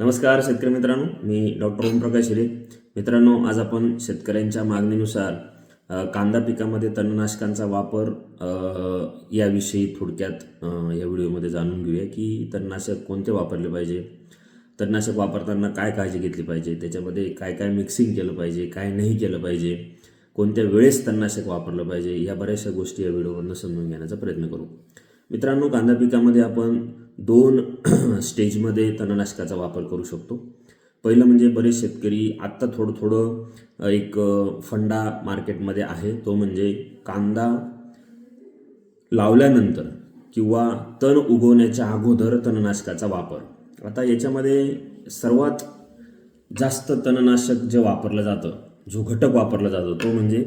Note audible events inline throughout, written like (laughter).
नमस्कार शेतकरी मित्रांनो मी डॉक्टर ओमप्रकाश हिरे. मित्रांनो आज आपण शेतकऱ्यांच्या मागणीनुसार कांदा पिकामध्ये तणनाशकांचा वापर याविषयी थोडक्यात या व्हिडिओमध्ये जाणून घेऊया की तणनाशक कोणते वापरले पाहिजे तणनाशक वापरताना काय काळजी घेतली पाहिजे त्याच्यामध्ये काय काय मिक्सिंग केलं पाहिजे काय नाही केलं पाहिजे कोणत्या वेळेस तणनाशक वापरलं पाहिजे या बऱ्याचशा गोष्टी या व्हिडिओवरनं समजून घेण्याचा प्रयत्न करू. मित्रांनो कांदा पिकामध्ये आपण दोन (clears throat) स्टेजमध्ये तणनाशकाचा वापर करू शकतो. पहिलं म्हणजे बरेच शेतकरी आत्ता थोडं थोडं एक फंडा मार्केटमध्ये आहे. तो म्हणजे कांदा लावल्यानंतर किंवा तण उगवण्याच्या अगोदर तणनाशकाचा वापर. आता याच्यामध्ये सर्वात जास्त तणनाशक जे वापरलं जातं जो घटक वापरला जातो तो म्हणजे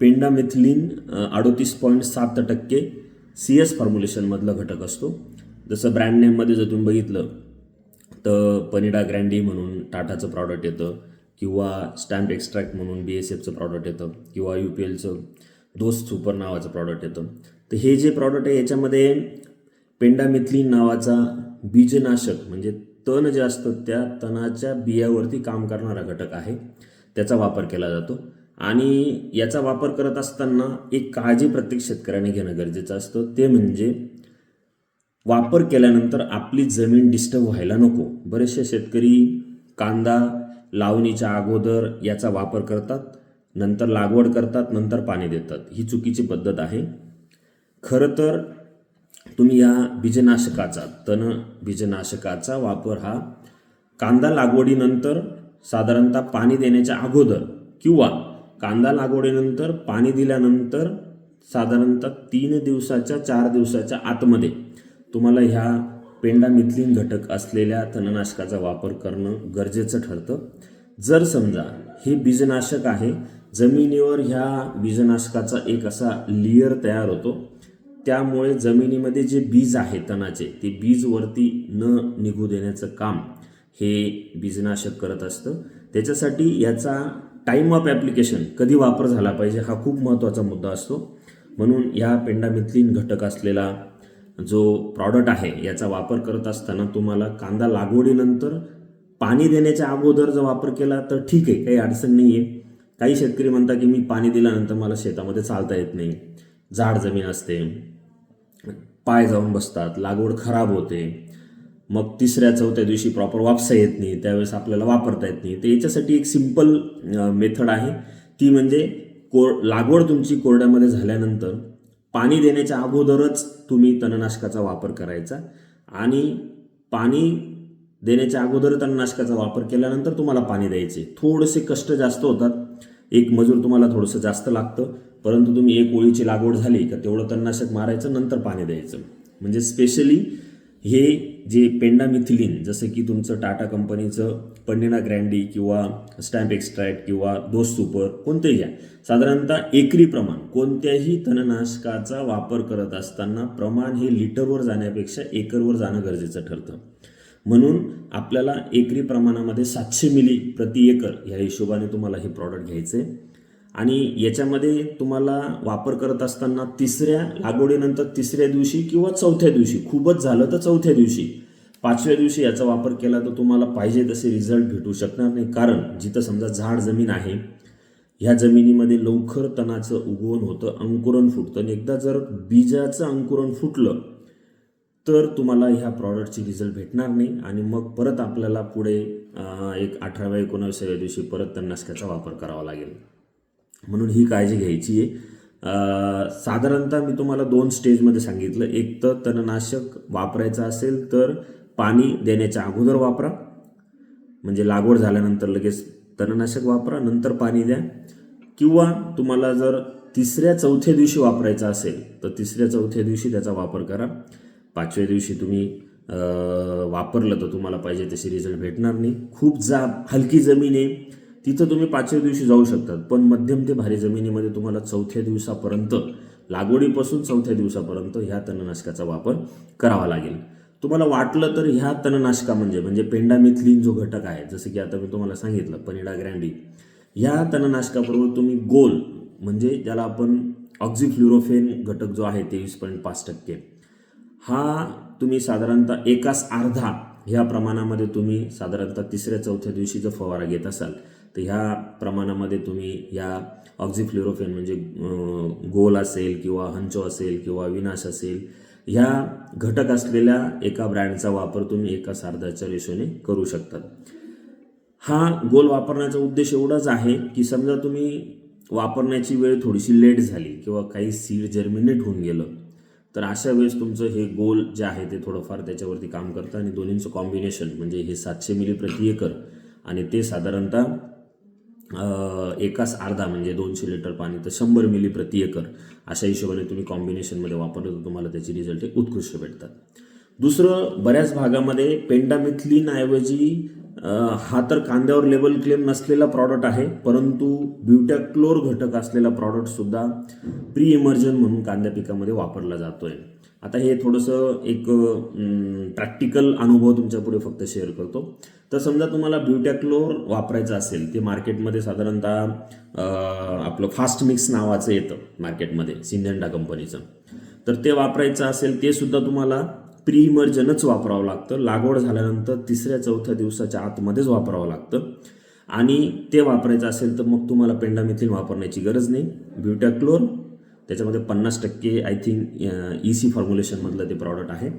पेंडामिथिलीन अडोतीस पॉईंट सात टक्के सी एस फॉर्म्युलेशनमधला घटक असतो. जसं ब्रँड नेममध्ये जर तुम्ही बघितलं तर पनिडा ग्रँडी म्हणून टाटाचं प्रॉडक्ट येतं किंवा स्टॅम्प एक्स्ट्रॅक्ट म्हणून बी एस एफचं प्रॉडक्ट येतं किंवा यू पी एलचं दोस्त सुपर नावाचं प्रॉडक्ट येतं. तर हे जे प्रॉडक्ट आहे याच्यामध्ये पेंडामिथलीन नावाचा बीजनाशक म्हणजे तण जे असतं त्या तणाच्या बियावरती काम करणारा घटक आहे. त्याचा वापर केला जातो. आणि याचा वापर करत असताना एक काळजी प्रत्येक शेतकऱ्याने घेणं गरजेचं असतं. ते म्हणजे वापर केल्यानंतर आपली जमीन डिस्टर्ब व्हायला नको. बरेचसे शेतकरी कांदा लावणीच्या अगोदर याचा वापर करतात नंतर लागवड करतात नंतर पाणी देतात. ही चुकीची पद्धत आहे. खरं तर तुम्ही या बीजनाशकाचा तण बीजनाशकाचा वापर हा कांदा लागवडीनंतर साधारणतः पाणी देण्याच्या अगोदर किंवा कांदा लागवडीनंतर पाणी दिल्यानंतर साधारणतः तीन दिवसाच्या चार दिवसाच्या आतमध्ये तुम्हाला ह्या पेंडामिथलीन घटक असलेल्या तणनाशकाचा वापर करणं गरजेचं ठरतं. जर समजा हे बीजनाशक आहे जमिनीवर ह्या बीजनाशकाचा एक असा लेयर तयार होतो त्यामुळे जमिनीमध्ये जे बीज आहे तणाचे ते बीज वरती न निघू देण्याचं काम हे बीजनाशक करत असतं. त्याच्यासाठी याचा टाईम ऑफ ॲप्लिकेशन कधी वापर झाला पाहिजे हा खूप महत्त्वाचा मुद्दा असतो. म्हणून या पेंडामिथलीन घटक असलेला जो प्रॉडक्ट आहे याचा वापर करत असताना तुम्हाला कांदा लागवडीनंतर पाणी देण्याच्या अगोदर जर वापर केला तर ठीक आहे काही अडचण नाही आहे काही शेतकरी म्हणतात की मी पाणी दिल्यानंतर मला शेतामध्ये चालता येत नाही. झाड जमीन असते. पाय जाऊन बसतात. लागवड खराब होते. मग तिसऱ्या चौथ्या दिवशी प्रॉपर वापसा येत नाही. त्यावेळेस आपल्याला वापरता येत नाही. तर याच्यासाठी एक सिंपल मेथड आहे. ती म्हणजे कोर लागवड तुमची कोरड्यामध्ये झाल्यानंतर पाणी देण्याच्या अगोदरच तुम्ही तणनाशकाचा वापर करायचा आणि पाणी देण्याच्या अगोदर तणनाशकाचा वापर केल्यानंतर तुम्हाला पाणी द्यायचे. थोडेसे कष्ट जास्त होतात. एक मजूर तुम्हाला थोडंसं जास्त लागतं. परंतु तुम्ही एक ओळीची लागवड झाली का तेवढं तणनाशक मारायचं नंतर पाणी द्यायचं. म्हणजे स्पेशली हे जे पेंडामिथिलीन जसं की तुमचं टाटा कंपनीचं पंडिना ग्रँडी किंवा स्टॅम्प एक्स्ट्रॅक्ट किंवा दोस सुपर कोणतेही घ्या. साधारणतः एकरी प्रमाण कोणत्याही तणनाशकाचा वापर करत असताना प्रमाण हे लिटरवर जाण्यापेक्षा एकरवर जाणं गरजेचं ठरतं. म्हणून आपल्याला एकरी प्रमाणामध्ये सातशे मिली प्रति एकर ह्या हिशोबाने तुम्हाला हे प्रॉडक्ट घ्यायचे आणि याच्यामध्ये तुम्हाला वापर करत असताना तिसऱ्या लागवडीनंतर तिसऱ्या दिवशी किंवा चौथ्या दिवशी खूपच झालं तर चौथ्या दिवशी. पाचव्या दिवशी याचा वापर केला तर तुम्हाला पाहिजे तसे रिझल्ट भेटू शकणार नाही. कारण जिथं समजा झाड जमीन आहे ह्या जमिनीमध्ये लवकर तणाचं उगवण होतं अंकुरण फुटतं. आणि एकदा जर बीजाचं अंकुरण फुटलं तर तुम्हाला ह्या प्रॉडक्टची रिझल्ट भेटणार नाही. आणि मग परत आपल्याला पुढे एक अठराव्या एकोणावीसाव्या दिवशी परत तणनाशकाचा वापर करावा लागेल. म्हणून ही काळजी घ्यायची आहे. साधारणतः मी तुम्हाला दोन स्टेजमध्ये सांगितलं. एक तर तणनाशक वापरायचं असेल तर पाणी देण्याच्या अगोदर वापरा. म्हणजे लागवड झाल्यानंतर लगेच तणनाशक वापरा नंतर पाणी द्या. किंवा तुम्हाला जर तिसऱ्या चौथ्या दिवशी वापरायचं असेल तर तिसऱ्या चौथ्या दिवशी त्याचा वापर करा. पाचव्या दिवशी तुम्ही वापरलं तर तुम्हाला पाहिजे तसे रिझल्ट भेटणार नाही. खूप जा हलकी जमीन आहे. तिथं तुम्ही पाचव्या दिवशी जाऊ शकतात. पण मध्यम ते भारी जमिनीमध्ये तुम्हाला चौथ्या दिवसापर्यंत लागवडीपासून चौथ्या दिवसापर्यंत ह्या तणनाशकाचा वापर करावा लागेल. तुम्हाला वाटलं तर ह्या तणनाशका म्हणजे म्हणजे पेंडामिथलीन जो घटक आहे जसं की आता मी तुम्हाला सांगितलं पनिडा ग्रँडी. ह्या तणनाशकाबरोबर तुम्ही गोल म्हणजे ज्याला आपण ऑक्झिफ्ल्युरोफेन घटक जो आहे तेवीस पॉईंट पाच टक्के. हा तुम्ही साधारणतः एकास अर्धा ह्या प्रमाणामध्ये तुम्ही साधारणतः तिसऱ्या चौथ्या दिवशी जर फवारा घेत असाल. तर ह्या प्रमाणामध्ये तुम्ही या ऑक्झिफ्लोरोफेन म्हणजे गोल असेल किंवा हंचो असेल किंवा विनाश असेल ह्या घटक असलेल्या एका ब्रँडचा वापर तुम्ही एका सार्धाच्या रेशोने करू शकतात हा गोल वापरण्याचा उद्देश एवढाच आहे की समजा तुम्ही वापरण्याची वेळ थोडीशी लेट झाली किंवा काही सीड जर्मिनेट होऊन गेलं तर अशा वेळेस तुमचं हे गोल जे आहे ते थोडंफार त्याच्यावरती काम करतं आणि दोन्हींचं कॉम्बिनेशन म्हणजे हे सातशे मिली प्रति एकर आणि ते साधारणतः एकाच अर्धा म्हणजे दोनशे लिटर पाणी तर शंभर मिली प्रति एकर अशा हिशोबाने तुम्ही कॉम्बिनेशनमध्ये वापरलं तर तुम्हाला त्याचे रिझल्ट हे उत्कृष्ट भेटतात. दुसरं बऱ्याच भागामध्ये पेंडामिथलीनऐवजी हा तर कांद्यावर लेबल क्लेम नसलेला प्रॉडक्ट आहे परंतु ब्युटॅक्लोर घटक असलेला प्रॉडक्टसुद्धा प्री इमर्जन म्हणून कांद्या पिकामध्ये वापरला जातो आहे आता हे थोडंसं एक प्रॅक्टिकल अनुभव तुमच्यापुढे फक्त शेअर करतो. तर समजा तुम्हाला ब्युटॅक्लोर वापरायचं असेल ते मार्केटमध्ये साधारणतः आपलं फास्ट मिक्स नावाचं येतं मार्केटमध्ये सिंधेंडा कंपनीचं तर ते वापरायचं असेल ते सुद्धा तुम्हाला प्री इमर्जनच वापरावं लागतं. लागवड झाल्यानंतर तिसऱ्या चौथ्या दिवसाच्या आतमध्येच वापरावं लागतं. आणि ते वापरायचं असेल तर मग तुम्हाला पेंडामिथिन वापरण्याची गरज नाही. ब्युटॅक्लोर त्याच्यामध्ये पन्नास टक्के आय थिंक ई सी फॉर्म्युलेशनमधलं ते प्रॉडक्ट आहे.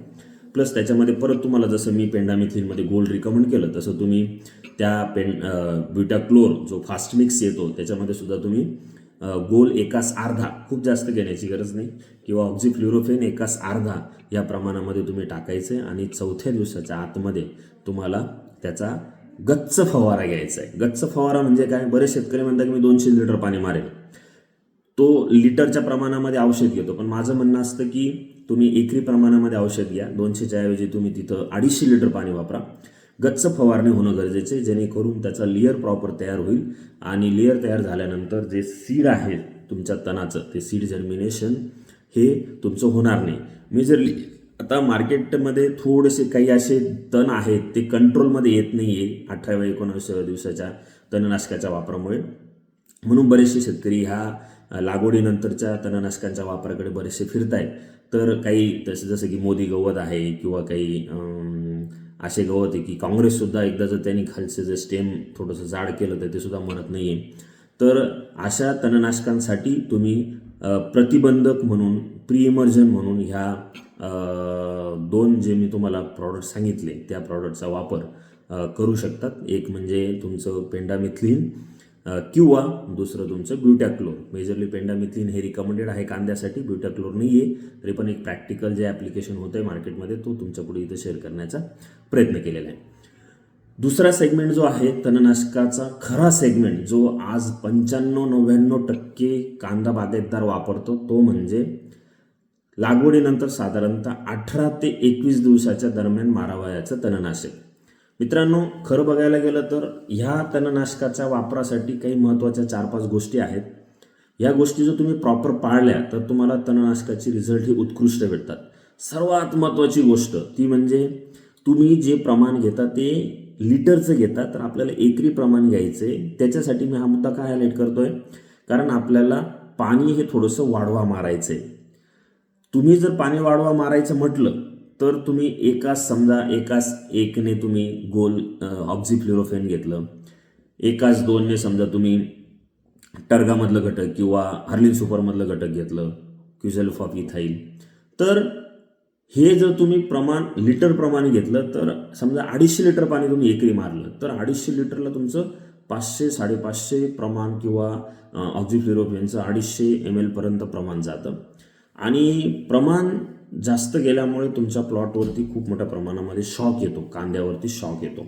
प्लस त्याच्यामध्ये परत तुम्हाला जसं मी पेंडामिथिनमध्ये गोल्ड रिकमेंड केलं तसं तुम्ही त्या पेन क्लोर जो फास्ट मिक्स येतो त्याच्यामध्ये सुद्धा तुम्ही गोल एकास अर्धा खूप जास्त घेण्याची गरज नाही. किंवा ऑक्झिफ्ल्युरोफेन एकास अर्धा या प्रमाणामध्ये तुम्ही टाकायचं आहे आणि चौथ्या दिवसाच्या आतमध्ये तुम्हाला त्याचा गच्च फवारा घ्यायचा आहे. गच्च फवारा म्हणजे काय? बरेच शेतकरी म्हणतात की मी दोनशे लिटर पाणी मारेल. तो लिटरच्या प्रमाणामध्ये औषध घेतो. पण माझं म्हणणं असतं की तुम्ही एकरी प्रमाणामध्ये औषध घ्या. दोनशेच्या ऐवजी तुम्ही तिथं अडीचशे लिटर पाणी वापरा. गच्च फवारणी होणं गरजेचं आहे. जेणेकरून त्याचा लेअर प्रॉपर तयार होईल आणि लेअर तयार झाल्यानंतर जे सीड आहे तुमच्या तणाचं ते सीड जर्मिनेशन हे तुमचं होणार नाही. मी जर लि- आता मार्केटमध्ये थोडेसे काही असे तण आहेत ते कंट्रोलमध्ये येत नाही आहे अठराव्या एकोणावीसाव्या दिवसाच्या तणनाशकाच्या वापरामुळे. म्हणून बरेचसे शेतकरी ह्या लागवडीनंतरच्या तणनाशकांच्या वापराकडे बरेचसे फिरत आहेत तर काही तसं जसं की मोदी गवत आहे किंवा काही असे गवत आहे की काँग्रेससुद्धा एकदा जर त्यांनी खालचं जे स्टेम थोडंसं जाड केलं तर ते सुद्धा म्हणत नाही आहे तर अशा तणनाशकांसाठी तुम्ही प्रतिबंधक म्हणून प्री इमर्जन म्हणून ह्या दोन जे मी तुम्हाला प्रॉडक्ट सांगितले त्या प्रॉडक्टचा वापर करू शकतात. एक म्हणजे तुमचं पेंडामिथलीन किंवा दुसरं तुमचं ब्युटॅक्लोर. मेजरली पेंडामिथलिन हे रिकमेंडेड आहे कांद्यासाठी. ब्युटॅक्लोर नाही आहे तरी पण एक प्रॅक्टिकल जे ॲप्लिकेशन होतं आहे मार्केटमध्ये तो तुमच्यापुढे इथं शेअर करण्याचा प्रयत्न केलेला आहे. दुसरा सेगमेंट जो आहे तणनाशकाचा खरा सेगमेंट जो आज पंच्याण्णव नव्याण्णव टक्के कांदा बागायतदार वापरतो तो म्हणजे लागवडीनंतर साधारणतः अठरा ते एकवीस दिवसाच्या दरम्यान मारावयाचं तणनाशक. मित्रांनो खरं बघायला गेलं तर ह्या तणनाशकाच्या वापरासाठी काही महत्त्वाच्या चार पाच गोष्टी आहेत. या गोष्टी जर तुम्ही प्रॉपर पाळल्या तर तुम्हाला तणनाशकाची रिझल्ट ही उत्कृष्ट भेटतात. सर्वात महत्त्वाची गोष्ट ती म्हणजे तुम्ही जे प्रमाण घेता ते लिटरचं घेता तर आपल्याला एकरी प्रमाण घ्यायचं आहे. त्याच्यासाठी मी हा मुद्दा काय हायलाईट आहे कारण आपल्याला पाणी हे थोडंसं वाढवा मारायचं आहे तुम्ही जर पाणी वाढवा मारायचं म्हटलं तर तुम्ही एकाच समजा एकाच एकने तुम्ही गोल ऑक्झिफ्लोरोफेन घेतलं. एकाच दोनने समजा तुम्ही टर्गामधलं घटक किंवा हर्लिन सुपरमधलं घटक घेतलं क्युझेल्फ ऑफ इथाईल तर हे जर तुम्ही प्रमाण लिटर प्रमाणे घेतलं तर समजा अडीचशे लिटर पाणी तुम्ही एकरी मारलं तर अडीचशे लिटरला तुमचं पाचशे साडेपाचशे प्रमाण किंवा ऑक्झिफ्लोरोफेनचं अडीचशे एम एलपर्यंत प्रमाण जातं. आणि प्रमाण जास्त गेल्यामुळे तुमच्या प्लॉटवरती खूप मोठ्या प्रमाणामध्ये शॉक येतो. कांद्यावरती शॉक येतो.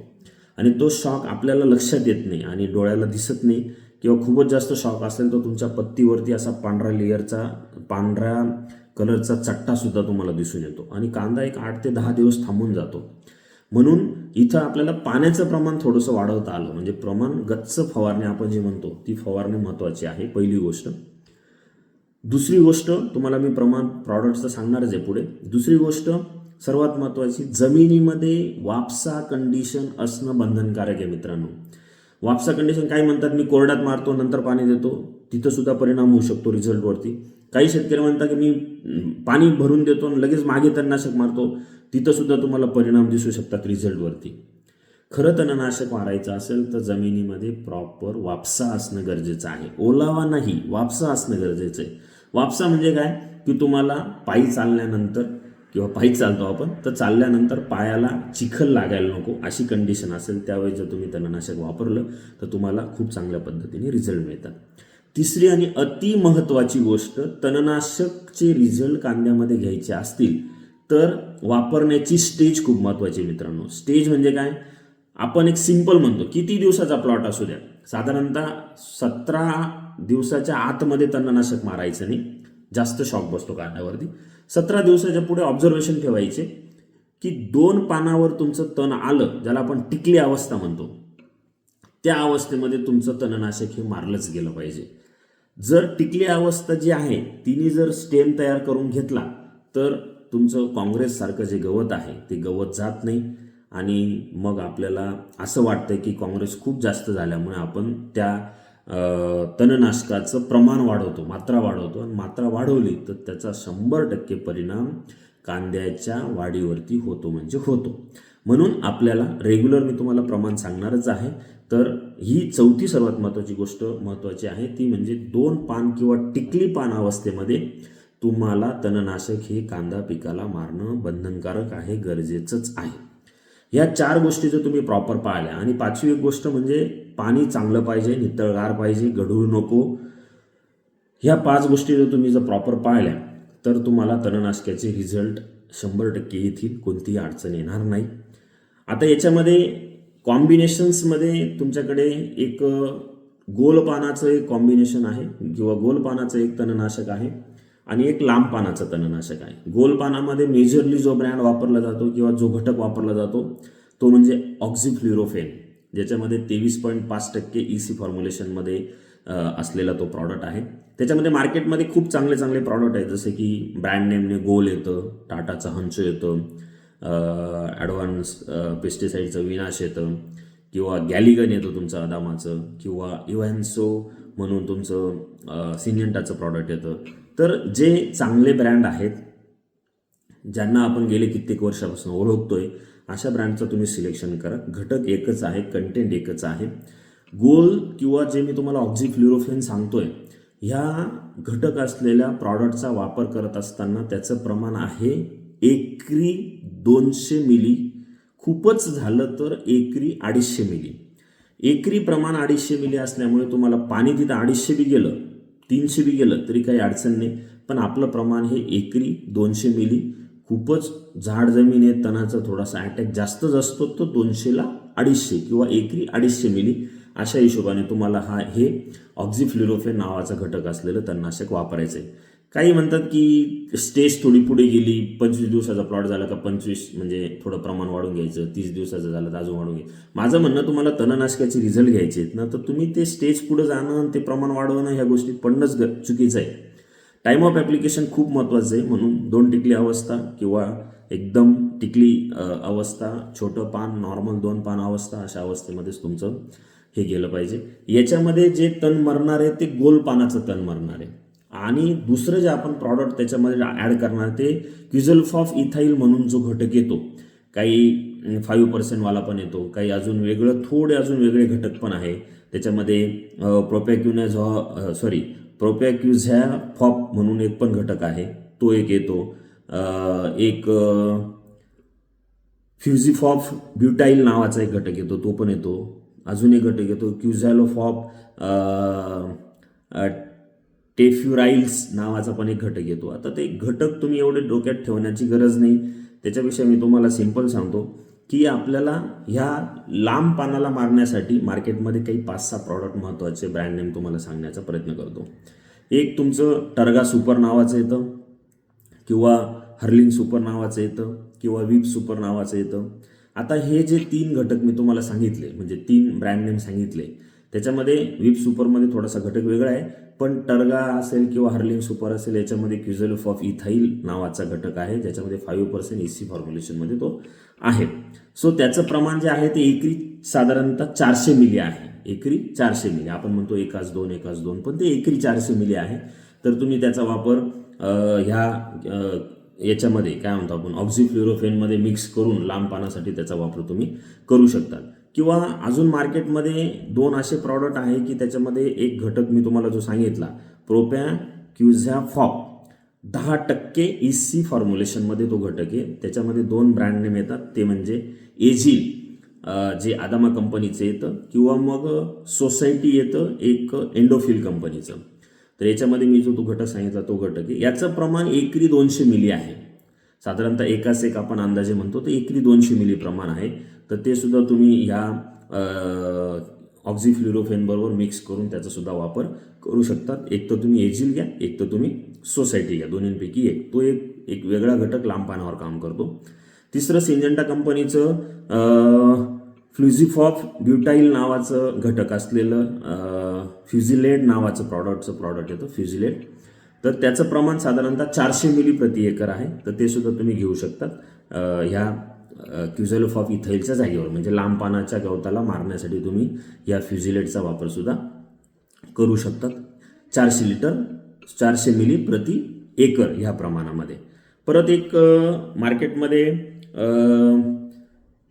आणि तो शॉक आपल्याला लक्षात येत नाही आणि डोळ्याला दिसत नाही किंवा खूपच जास्त शॉक असेल तर तुमच्या पत्तीवरती असा पांढरा लेअरचा पांढऱ्या कलरचा चट्टासुद्धा तुम्हाला दिसून येतो. आणि कांदा एक आठ ते दहा दिवस थांबून जातो. म्हणून इथं आपल्याला पाण्याचं प्रमाण थोडंसं वाढवता आलं. म्हणजे प्रमाण गच्च फवारणी आपण जे म्हणतो ती फवारणी महत्त्वाची आहे पहिली गोष्ट. दुसरी गोष्ट तुम्हाला मी प्रमाण प्रॉडक्टचं सांगणारच आहे पुढे. दुसरी गोष्ट सर्वात महत्त्वाची जमिनीमध्ये वापसा कंडिशन असणं बंधनकारक आहे मित्रांनो. वापसा कंडिशन काय म्हणतात? मी कोरड्यात मारतो नंतर पाणी देतो. तिथं सुद्धा परिणाम होऊ शकतो रिझल्टवरती काही शेतकरी म्हणतात की मी पाणी भरून देतो आणि लगेच मागे तणनाशक मारतो. तिथं सुद्धा तुम्हाला परिणाम दिसू शकतात रिझल्टवरती खरं तणनाशक मारायचं असेल तर जमिनीमध्ये प्रॉपर वापसा असणं गरजेचं आहे. ओलावा नाही वापसा असणं गरजेचं आहे. वापसा म्हणजे काय? की तुम्हाला पायी चालल्यानंतर किंवा पायी चालतो आपण तर चालल्यानंतर पायाला चिखल लागायला नको. अशी कंडिशन असेल त्यावेळी जर तुम्ही तणनाशक वापरलं तर तुम्हाला खूप चांगल्या पद्धतीने रिझल्ट मिळतात. तिसरी आणि अति महत्त्वाची गोष्ट तणनाशकचे रिझल्ट कांद्यामध्ये घ्यायचे असतील तर वापरण्याची स्टेज खूप महत्त्वाची आहे मित्रांनो. स्टेज म्हणजे काय? आपण एक सिंपल म्हणतो किती दिवसाचा प्लॉट असू द्या? साधारणतः सतरा दिवसाच्या आतमध्ये तणनाशक मारायचं नाही. जास्त शॉक बसतो कांद्यावरती सतरा दिवसाच्या पुढे ऑब्झर्वेशन ठेवायचे की दोन पानावर तुमचं तण आलं ज्याला आपण टिकली अवस्था म्हणतो. त्या अवस्थेमध्ये तुमचं तणनाशक हे मारलंच गेलं पाहिजे. जर टिकली अवस्था जी आहे तिने जर स्टेम तयार करून घेतला तर तुमचं काँग्रेससारखं जे गवत आहे ते गवत जात नाही. आणि मग आपल्याला असं वाटतं की काँग्रेस खूप जास्त झाल्यामुळे आपण त्या तणनाशकाचं प्रमाण वाढवतो मात्रा वाढवतो. आणि मात्रा वाढवली तर त्याचा शंभर टक्के परिणाम कांद्याच्या वाढीवरती होतो म्हणजे होतो. म्हणून आपल्याला रेग्युलर मी तुम्हाला प्रमाण सांगणारच आहे. तर ही चौथी सर्वात महत्त्वाची गोष्ट महत्त्वाची आहे. ती म्हणजे दोन पान किंवा टिकली पान अवस्थेमध्ये तुम्हाला तणनाशक हे कांदा पिकाला मारणं बंधनकारक आहे गरजेचंच आहे. या चार गोष्टी जर तुम्ही प्रॉपर पाळल्या आणि पाचवी एक गोष्ट म्हणजे पाणी चांगलं पाहिजे नितळगार पाहिजे गढूळ नको. ह्या पाच गोष्टी जर तुम्ही जर प्रॉपर पाळल्या तर तुम्हाला तणनाशकाचे रिझल्ट शंभर टक्के येतील कोणतीही अडचण येणार नाही. आता याच्यामध्ये कॉम्बिनेशन्समध्ये तुमच्याकडे एक गोल पानाचं एक कॉम्बिनेशन आहे किंवा गोल पानाचं एक तणनाशक आहे आणि एक लांब पानाचं तणनाशक आहे. गोल पानामध्ये मेजरली जो ब्रँड वापरला जातो किंवा जो घटक वापरला जातो तो म्हणजे ऑक्झिफ्ल्युरोफेन ज्याच्यामध्ये तेवीस पॉईंट पाच टक्के ई सी फॉर्म्युलेशनमध्ये असलेला तो प्रॉडक्ट आहे. त्याच्यामध्ये मार्केटमध्ये खूप चांगले चांगले प्रॉडक्ट आहेत. जसे की ब्रँड नेमने गोल येतं टाटाचं हंचो येतं ॲडव्हान्स पेस्टिसाईडचं विनाश येतं किंवा गॅलिगन येतं तुमचं अदामाचं किंवा इव्हॅन्सो म्हणून तुमचं सिनियंटाचं प्रॉडक्ट येतं. तर जे चांगले ब्रँड आहेत ज्यांना आपण गेले कित्येक वर्षापासून ओळखतोय अशा ब्रँडचं तुम्ही सिलेक्शन करा. घटक एकच आहे कंटेंट एकच आहे. गोल किंवा जे मी तुम्हाला ऑक्झिफ्ल्युरोफेन सांगतोय ह्या घटक असलेल्या प्रॉडक्टचा वापर करत असताना त्याचं प्रमाण आहे एकरी दोनशे मिली. खूपच झालं तर एकरी अडीचशे मिली. एकरी प्रमाण अडीचशे मिली असल्यामुळे तुम्हाला पाणी तिथं अडीचशे बी गेलं तीनशे बी गेलं तरी काही अडचण नाही. पण आपलं प्रमाण हे एकरी दोनशे मिली. खूपच झाड जमीन आहे तणाचा थोडासा अटॅक जास्तच असतो तो दोनशेला अडीचशे किंवा एकरी अडीचशे मिली अशा हिशोबाने तुम्हाला हा हे ऑक्झिफ्लिरोफेन नावाचा घटक असलेलं तणनाशक वापरायचं आहे काही म्हणतात की स्टेज थोडी पुढे गेली पंचवीस दिवसाचा प्लॉट झाला का पंचवीस म्हणजे थोडं प्रमाण वाढून घ्यायचं तीस दिवसाचं झालं तर अजून वाढून घ्यायचं. माझं म्हणणं तुम्हाला तणनाशकाचे रिझल्ट घ्यायचे आहेत ना तर तुम्ही ते स्टेज पुढे जाणं आणि ते प्रमाण वाढवणं ह्या गोष्टीत पडणंच ग चुकीचं आहे. टाईम ऑफ ॲप्लिकेशन खूप महत्त्वाचं आहे. म्हणून दोन टिकली अवस्था किंवा एकदम टिकली अवस्था छोटं पान नॉर्मल दोन पान अवस्था अशा अवस्थेमध्येच तुमचं हे गेलं पाहिजे. याच्यामध्ये जे तण मरणार आहे ते गोल पानाचं तण मरणार आहे. आणि दुसरं जे आपण प्रॉडक्ट त्याच्यामध्ये ॲड करणार ते क्युझल्फॉफ इथाईल म्हणून जो घटक येतो काही फाईव्ह पर्सेंटवाला पण येतो काही अजून वेगळं थोडे अजून वेगळे घटक पण आहे. त्याच्यामध्ये प्रोपॅक्युनेझॉ सॉरी प्रोपॅक्युझॅ फॉप म्हणून एक पण घटक आहे. तो एक येतो. एक फ्युझिफॉफ ब्युटाईल नावाचा एक घटक येतो. तो पण येतो. अजून एक घटक येतो. क्युझॅलोफॉप टेफ्युराईल्स नावाचा पण एक घटक येतो. आता ते घटक तुम्ही एवढे डोक्यात ठेवण्याची गरज नाही. त्याच्यापेक्षा मी तुम्हाला सिंपल सांगतो. की आपल्याला ह्या लांब पानाला मारण्यासाठी मार्केटमध्ये काही पाच सहा प्रॉडक्ट महत्त्वाचे ब्रँड नेम तुम्हाला सांगण्याचा प्रयत्न करतो. एक तुमचं टर्गा सुपर नावाचं येतं किंवा हर्लिंग सुपर नावाचं येतं किंवा विप सुपर नावाचं येतं. आता हे जे तीन घटक मी तुम्हाला सांगितले म्हणजे तीन ब्रँड नेम सांगितले त्याच्यामध्ये विप सुपरमध्ये थोडासा घटक वेगळा आहे पण टर्गा असेल किंवा हर्लिंग सुपर असेल याच्यामध्ये क्युझेलोफ ऑफ इथाईल नावाचा घटक आहे ज्याच्यामध्ये फाईव्ह पर्सेंट एसी फॉर्म्युलेशनमध्ये तो आहे. सो त्याचं प्रमाण जे आहे ते एकरी साधारणतः चारशे मिली आहे. एकरी चारशे मिली. आपण म्हणतो एकाच दोन एकाच दोन पण ते एकरी चारशे मिली आहे. तर तुम्ही त्याचा वापर ह्या याच्यामध्ये काय म्हणतो आपण ऑक्झिफ्लोरोफेनमध्ये मिक्स करून लांब पानासाठी त्याचा वापर तुम्ही करू शकता किंवा अजून मार्केटमध्ये दोन असे प्रॉडक्ट आहे की त्याच्यामध्ये एक घटक मी तुम्हाला जो सांगितला प्रोपॅ क्युझॅ फॉप दहा टक्के ई सी फॉर्म्युलेशनमध्ये तो घटक आहे. त्याच्यामध्ये दोन ब्रँड नेम येतात. ते म्हणजे एजिल जे आदामा कंपनीचं येतं किंवा मग सोसायटी येतं एक एंडोफिल कंपनीचं. तर याच्यामध्ये मी जो तो घटक सांगितला तो घटक आहे. याचं प्रमाण एकरी दोनशे मिली आहे. साधारणतः एकाच एक आपण अंदाजे म्हणतो तर एकरी दोनशे मिली प्रमाण आहे. तर ते सुद्धा तुम्ही ह्या ऑक्झिफ्ल्युरोफेन बरोबर मिक्स करून त्याचासुद्धा वापर करू शकतात. एक तर तुम्ही एजिल घ्या एक तर तुम्ही सोसायटी घ्या. दोन्हींपैकी एक. तो एक एक वेगळा घटक लांब पानावर काम करतो. तिसरं सिंजंटा कंपनीचं फ्लुझिफॉफ ब्युटाईल नावाचं घटक असलेलं फ्युझिलेड नावाचं प्रॉडक्टचं प्रॉडक्ट येतं फ्युझिलेड तर त्याचं प्रमाण साधारणतः चारशे मिली प्रति एकर आहे. तर ते सुद्धा तुम्ही घेऊ शकतात. ह्या क्युझेलोफ ऑफ इथाईलच्या जागेवर म्हणजे लांब पानाच्या गवताला मारण्यासाठी तुम्ही या फ्युझिलेटचा वापरसुद्धा करू शकतात. चारशे लिटर चारशे मिली प्रति एकर ह्या प्रमाणामध्ये. परत एक मार्केटमध्ये मार्केटमध्ये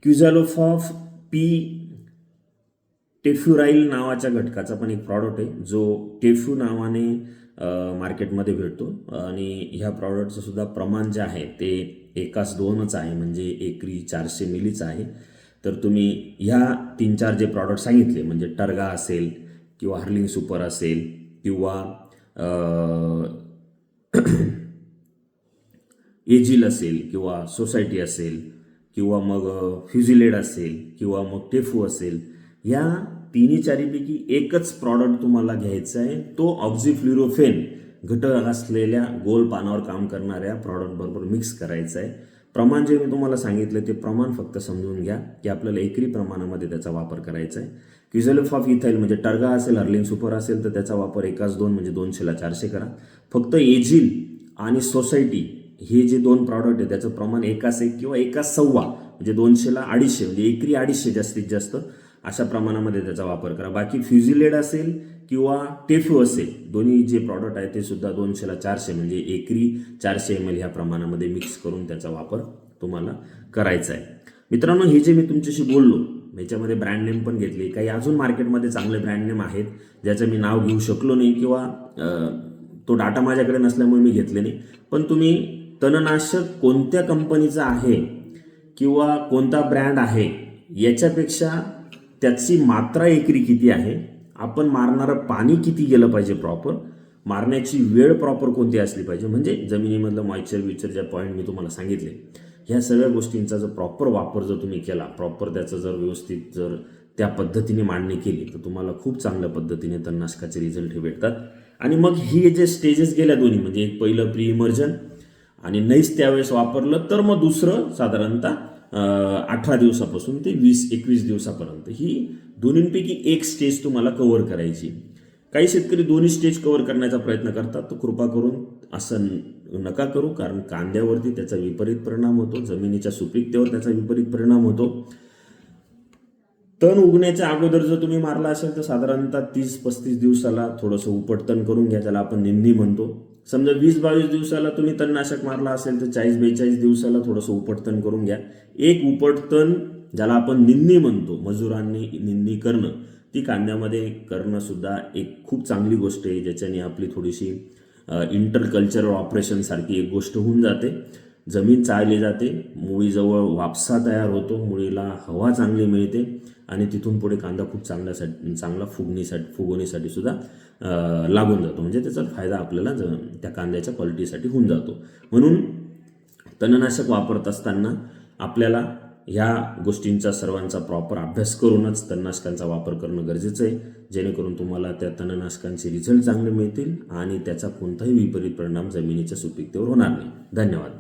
क्युझॅलोफॉफ पी टेफ्युराईल नावाच्या घटकाचा पण एक प्रॉडक्ट आहे जो टेफ्यू नावाने मार्केटमध्ये भेटतो. आणि ह्या प्रॉडक्टचं सुद्धा प्रमाण जे आहे ते एकाच दोनच आहे. म्हणजे एकरी चारशे मिलीच आहे. तर तुम्ही ह्या तीन चार जे प्रॉडक्ट सांगितले म्हणजे टर्गा असेल किंवा हर्लिंग सुपर असेल किंवा एजिल असेल किंवा सोसायटी असेल किंवा मग फ्युझिलेड असेल किंवा मग टेफू असेल या तिन्ही चारीपैकी एकच प्रॉडक्ट तुम्हाला घ्यायचा आहे. तो ऑक्झिफ्ल्युरोफेन घटक असलेल्या गोल पानावर काम करणाऱ्या प्रॉडक्टबरोबर मिक्स करायचं आहे. प्रमाण जे मी तुम्हाला सांगितलं ते प्रमाण फक्त समजून घ्या की आपल्याला एकरी प्रमाणामध्ये त्याचा वापर करायचा आहे. क्युझेलोफॉफ इथाईल म्हणजे टर्गा असेल अर्लिन सुपर असेल तर त्याचा वापर एकाच दोन म्हणजे दोनशेला चारशे करा. फक्त एजिल आणि सोसायटी हे जे दोन प्रॉडक्ट आहे त्याचं प्रमाण एकाच एक किंवा एकाच सव्वा म्हणजे दोनशेला अडीचशे म्हणजे एकरी अडीचशे जास्तीत जास्त अशा प्रमाणामध्ये त्याचा वापर करा. बाकी फ्युझिलेड असेल किंवा टेफ्यू असेल दोन्ही जे प्रॉडक्ट आहे ते सुद्धा दोनशेला चारशे म्हणजे एकरी चारशे एम एल ह्या प्रमाणामध्ये मिक्स करून त्याचा वापर तुम्हाला करायचा आहे. मित्रांनो हे जे मी तुमच्याशी बोललो याच्यामध्ये ब्रँड नेम पण घेतले. काही अजून मार्केटमध्ये चांगले ब्रँड नेम आहेत ज्याचं मी नाव घेऊ शकलो नाही किंवा तो डाटा माझ्याकडे नसल्यामुळे मी घेतले नाही. पण तुम्ही तणनाशक कोणत्या कंपनीचं आहे किंवा कोणता ब्रँड आहे याच्यापेक्षा त्याची मात्रा एकरी किती आहे? आपण मारणारं पाणी किती गेलं पाहिजे प्रॉपर मारण्याची वेळ प्रॉपर कोणती असली पाहिजे? म्हणजे जमिनीमधलं मॉइश्चर विचर ज्या पॉईंट मी तुम्हाला सांगितले ह्या सगळ्या गोष्टींचा जर प्रॉपर वापर जर तुम्ही केला प्रॉपर त्याचं जर व्यवस्थित जर त्या पद्धतीने मांडणी केली तर तुम्हाला खूप चांगल्या पद्धतीने तणनाशकाचे रिझल्ट हे भेटतात. आणि मग हे जे स्टेजेस गेल्या दोन्ही म्हणजे एक पहिलं प्री इमर्जन आणि नैस त्यावेळेस वापरलं तर मग दुसरं साधारणतः अठरा दिवसापासून ते वीस एकवीस दिवसापर्यंत. ही दोन्हींपैकी एक स्टेज तुम्हाला कव्हर करायची. काही शेतकरी दोन्ही स्टेज कव्हर करण्याचा प्रयत्न करतात तर कृपा करून असं न- नका करू कारण कांद्यावरती त्याचा विपरीत परिणाम होतो जमिनीच्या सुपीकतेवर त्याचा विपरीत परिणाम होतो. तण उगण्याच्या अगोदर जर तुम्ही मारला असेल तर साधारणतः तीस पस्तीस दिवसाला थोडंसं उपटतण करून घ्या त्याला आपण निंदी म्हणतो. समजा वीस बावीस दिवसाला तुम्ही तणनाशक मारला असेल तर चाळीस बेचाळीस दिवसाला थोडंसं उपटतण करून घ्या. एक उपटतण ज्याला आपण निंदी म्हणतो मजुरांनी निंदी करणं ती कांद्यामध्ये करणंसुद्धा एक खूप चांगली गोष्ट आहे ज्याच्याने आपली थोडीशी इंटर कल्चरल ऑपरेशनसारखी एक गोष्ट होऊन जाते. जमीन चाळली जाते मुळीजवळ वापसा तयार होतो मुळीला हवा चांगली मिळते. आणि तिथून पुढे कांदा खूप चांगल्यासाठी चांगला फुगणीसाठी फुगवणीसाठी सुद्धा लागून जातो. म्हणजे त्याचा फायदा आपल्याला ज- त्या कांद्याच्या क्वालिटीसाठी होऊन जातो. म्हणून तणनाशक वापरत असताना आपल्याला ह्या गोष्टींचा सर्वांचा प्रॉपर अभ्यास करूनच तणनाशकांचा वापर करणं गरजेचं आहे. जेणेकरून तुम्हाला त्या तणनाशकांचे रिझल्ट चांगले मिळतील आणि त्याचा कोणताही विपरीत परिणाम जमिनीच्या सुपीकतेवर होणार नाही. धन्यवाद.